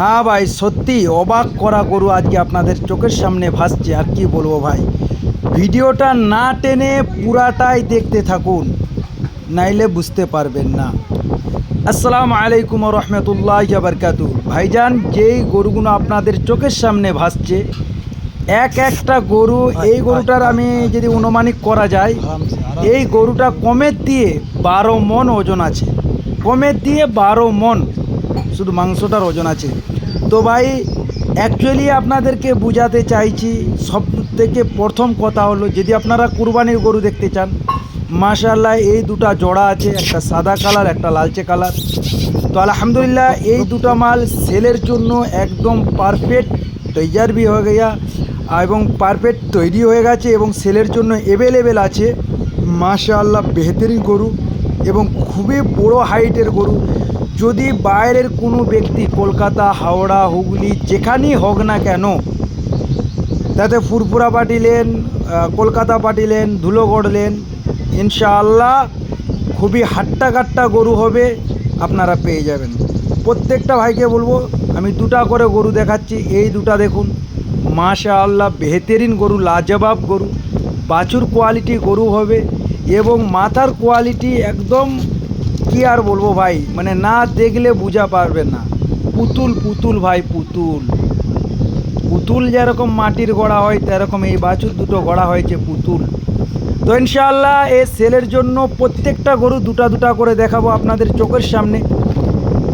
হ্যাঁ ভাই, সত্যি অবাক করা গরু আজকে আপনাদের চোখের সামনে ভাসছে। আর কি বলব ভাই? ভিডিওটা না টেনে পুরাটাই দেখতে থাকুন, নাইলে বুঝতে পারবেন না। আসসালামু আলাইকুম রহমতুল্লাহ বারকাতু ভাইজান, যেই গরুগুলো আপনাদের চোখের সামনে ভাসছে, এক একটা গরু, এই গরুটার আমি যদি অনুমানিক করা যায়, এই গরুটা কমের দিয়ে বারো মন ওজন আছে। কমের দিয়ে বারো মন। শুধু মাংসটার ওজন আছে। তো ভাই অ্যাকচুয়ালি আপনাদেরকে বোঝাতে চাইছি সব থেকে প্রথম কথা হলো, যদি আপনারা কুরবানির গরু দেখতে চান মাশাল্লাহ এই দুটা জোড়া আছে, একটা সাদা কালার, একটা লালচে কালার। তো আলহামদুলিল্লাহ, এই দুটো মাল সেলের জন্য একদম পারফেক্ট তৈয়ার বি হয়ে গেয়া, এবং পারফেক্ট তৈরি হয়ে গেছে, এবং সেলের জন্য অ্যাভেলেবেল আছে। মাশাল্লাহ বেহতরিন গরু, এবং খুবই বড় হাইটের গরু। যদি বাইরের কোনো ব্যক্তি কলকাতা, হাওড়া, হুগলি যেখানেই হোক না কেন, তাতে ফুরফুরা পাঠিলেন কলকাতা পাঠিলেন ধুলোগড় লেন, ইনশাআল্লাহ খুবই হাট্টা কাট্টা গরু হবে, আপনারা পেয়ে যাবেন। প্রত্যেকটা ভাইকে বলব, আমি দুটা করে গরু দেখাচ্ছি, এই দুটা দেখুন। মাশা আল্লাহ বেহতেরিন গরু, লাজবাব গরু, বাছুর কোয়ালিটি গরু হবে এবং মাথার কোয়ালিটি একদম কি আর বলব ভাই? মানে না দেখলে বোঝা পারবেন না। পুতুল পুতুল ভাই, পুতুল। পুতুল যেরকম মাটির গড়া হয়, তেরকম এই বাছুর দুটো গড়া হয়েছে পুতুল। তো ইনশাআল্লাহ এই সেলের জন্য প্রত্যেকটা গরু দুটা দুটা করে দেখাবো আপনাদের চোখের সামনে।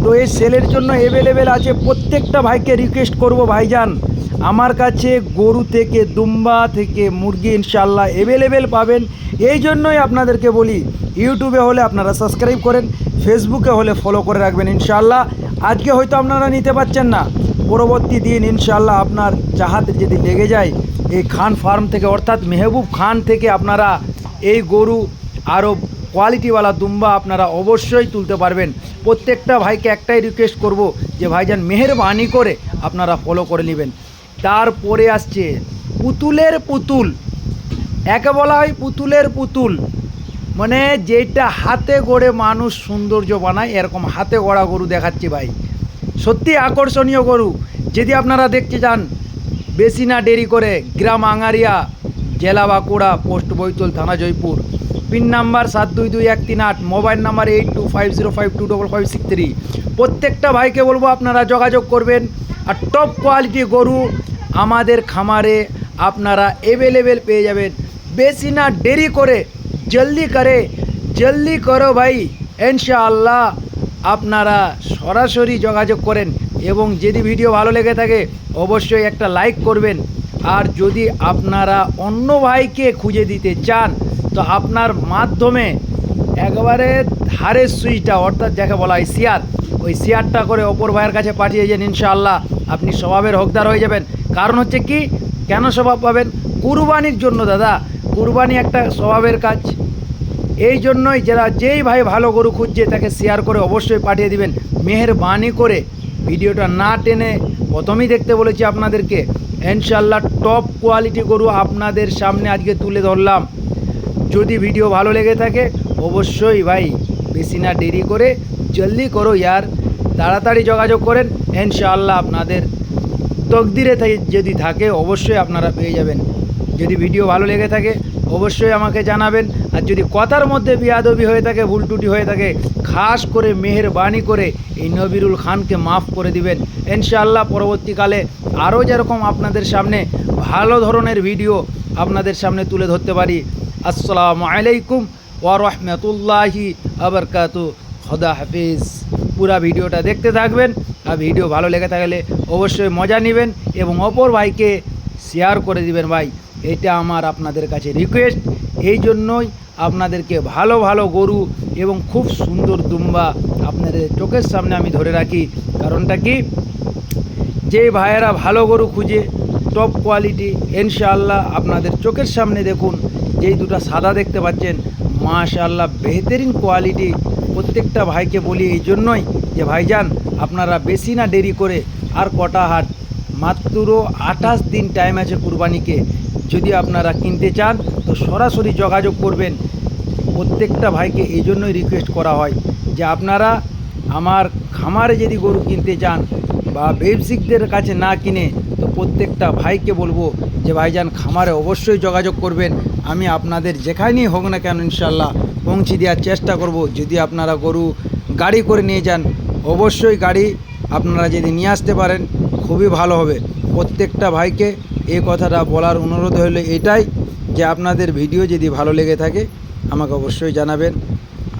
তো এই সেলের জন্য অ্যাভেলেবেল আছে প্রত্যেকটা ভাইকে রিকোয়েস্ট করব ভাইজান। আমার কাছে গরু থেকে, দুম্বা থেকে মুরগি ইনশাল্লাহ অ্যাভেলেবেল পাবেন। এই জন্যই আপনাদেরকে বলি ইউটিউবে হলে আপনারা সাবস্ক্রাইব করেন ফেসবুকে হলে ফলো করে রাখবেন ইনশাল্লাহ আজকে হয়তো আপনারা নিতে পারছেন না। পরবর্তী দিন ইনশাল্লাহ আপনার চাহাতে যদি লেগে যায়, এই খান ফার্ম থেকে অর্থাৎ মেহবুব খান থেকে আপনারা এই গরু আরও কোয়ালিটিওয়ালা দুম্বা আপনারা অবশ্যই তুলতে পারবেন। প্রত্যেকটা ভাইকে একটাই রিকোয়েস্ট করব যে ভাইজান মেহরবানি করে আপনারা ফলো করে নেবেন। তারপরে আসছে পুতুলের পুতুল। একে বলা হয় পুতুলের পুতুল। মানে যেটা হাতে গড়ে মানুষ সৌন্দর্য বানায়, এরকম হাতে গড়া গরু দেখাচ্ছি ভাই। সত্যি আকর্ষণীয় গরু। যদি আপনারা দেখতে চান, বেশি না দেরি করে গ্রাম আঙারিয়া, জেলা বাঁকুড়া, পোস্ট বৈতল থানা জয়পুর। পিন নাম্বার সাত দুই দুই এক তিন আট, mobile number eight two five zero five two double five six three. প্রত্যেকটা ভাইকে বলব আপনারা যোগাযোগ করবেন। আর টপ কোয়ালিটি গরু আমাদের খামারে আপনারা অ্যাভেলেবেল পেয়ে যাবেন। বেশি না দেরি করে, জলদি করে, জলদি করো ভাই। ইনশাআল্লাহ আপনারা সরাসরি যোগাযোগ করেন এবং যদি ভিডিও ভালো লেগে থাকে, অবশ্যই একটা লাইক করবেন। আর যদি আপনারা অন্য ভাইকে খুঁজে দিতে চান, তো আপনার মাধ্যমে একবারে ধারের সুইচটা, অর্থাৎ যাকে বলা হয় শেয়ার ওই শেয়ারটা করে অপর ভাইয়ের কাছে পাঠিয়ে যান ইনশাআল্লাহ। আপনি স্বভাবের হকদার হয়ে যাবেন। কারণ হচ্ছে কি, কেন স্বভাব পাবেন? কুরবানির জন্য দাদা, কুরবানি একটা স্বভাবের কাজ। এই জন্যই যারা যেই ভাই ভালো গরু খুঁজছে, তাকে শেয়ার করে অবশ্যই পাঠিয়ে দিবেন। মেহরবানি করে। ভিডিওটা না টেনে প্রথমেই দেখতে বলেছি আপনাদেরকে ইনশাল্লাহ টপ কোয়ালিটি গরু আপনাদের সামনে আজকে তুলে ধরলাম। যদি ভিডিও ভালো লেগে থাকে, অবশ্যই ভাই, বেশি না দেরি করে জলদি করো, ইয়ার। তাড়াতাড়ি যোগাযোগ করেন, ইনশাআল্লাহ আপনাদের তকদিরে যদি থাকে, অবশ্যই আপনারা পেয়ে যাবেন। যদি ভিডিও ভালো লেগে থাকে, অবশ্যই আমাকে জানাবেন। আর যদি কথার মধ্যে বিয়াদবি হয়ে থাকে, ভুল টুটি হয়ে থাকে, খাস করে মেহরবানি করে এই নবিরুল খানকে মাফ করে দিবেন। ইনশাআল্লাহ পরবর্তীকালে আরও যেরকম আপনাদের সামনে ভালো ধরনের ভিডিও আপনাদের সামনে তুলে ধরতে পারি। আসসালামু আলাইকুম ওয়া রহমতুল্লাহি আবরকাতু খোদা হাফিজ। পুরা ভিডিওটা দেখতে থাকবেন আর ভিডিও ভালো লেগে থাকলে অবশ্যই মজা নেবেন এবং অপর ভাইকে শেয়ার করে দিবেন ভাই। এটা আমার আপনাদের কাছে রিকোয়েস্ট এই জন্যই আপনাদেরকে ভালো ভালো গরু এবং খুব সুন্দর দুম্বা আপনাদের চোখের সামনে আমি ধরে রাখি। কারণটা কি? যে ভাইয়েরা ভালো গরু খুঁজে টপ কোয়ালিটি ইনশাআল্লাহ আপনাদের চোখের সামনে দেখুন। যেই দুটো সাদা দেখতে পাচ্ছেন, মাশাআল্লাহ, বেহতরিন কোয়ালিটি প্রত্যেকটা ভাইকে বলি এই জন্যই যে, ভাইজান, আপনারা বেশি না দেরি করে আর কটা হাট? মাত্র আঠাশ দিন টাইম আছে কুরবানিকে। যদি আপনারা কিনতে চান, তো সরাসরি যোগাযোগ করবেন। প্রত্যেকটা ভাইকে এই জন্যই রিকোয়েস্ট করা হয় যে, আপনারা আমার খামারে যদি গরু কিনতে চান বা ব্যবসায়িকদের কাছে না কিনে, তো প্রত্যেকটা ভাইকে বলব যে, ভাইজান, খামারে অবশ্যই যোগাযোগ করবেন। আমি আপনাদের যেখানেই হোক না কেন ইনশাল্লাহ পৌঁছে দেওয়ার চেষ্টা করব। যদি আপনারা গরু গাড়ি করে নিয়ে যান, অবশ্যই গাড়ি আপনারা যদি নিয়ে আসতে পারেন, খুবই ভালো হবে। প্রত্যেকটা ভাইকে এই কথাটা বলার অনুরোধ হলো এটাই যে আপনাদের ভিডিও যদি ভালো লেগে থাকে, আমাকে অবশ্যই জানাবেন।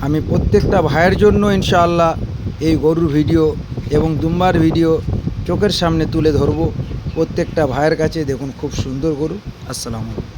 আমি প্রত্যেকটা ভাইয়ের জন্য ইনশাআল্লাহ এই গরুর ভিডিও এবং দুম্বার ভিডিও চোখের সামনে তুলে ধরবো। প্রত্যেকটা ভাইয়ের কাছে দেখুন, খুব সুন্দর গরু। আসসালামু আলাইকুম।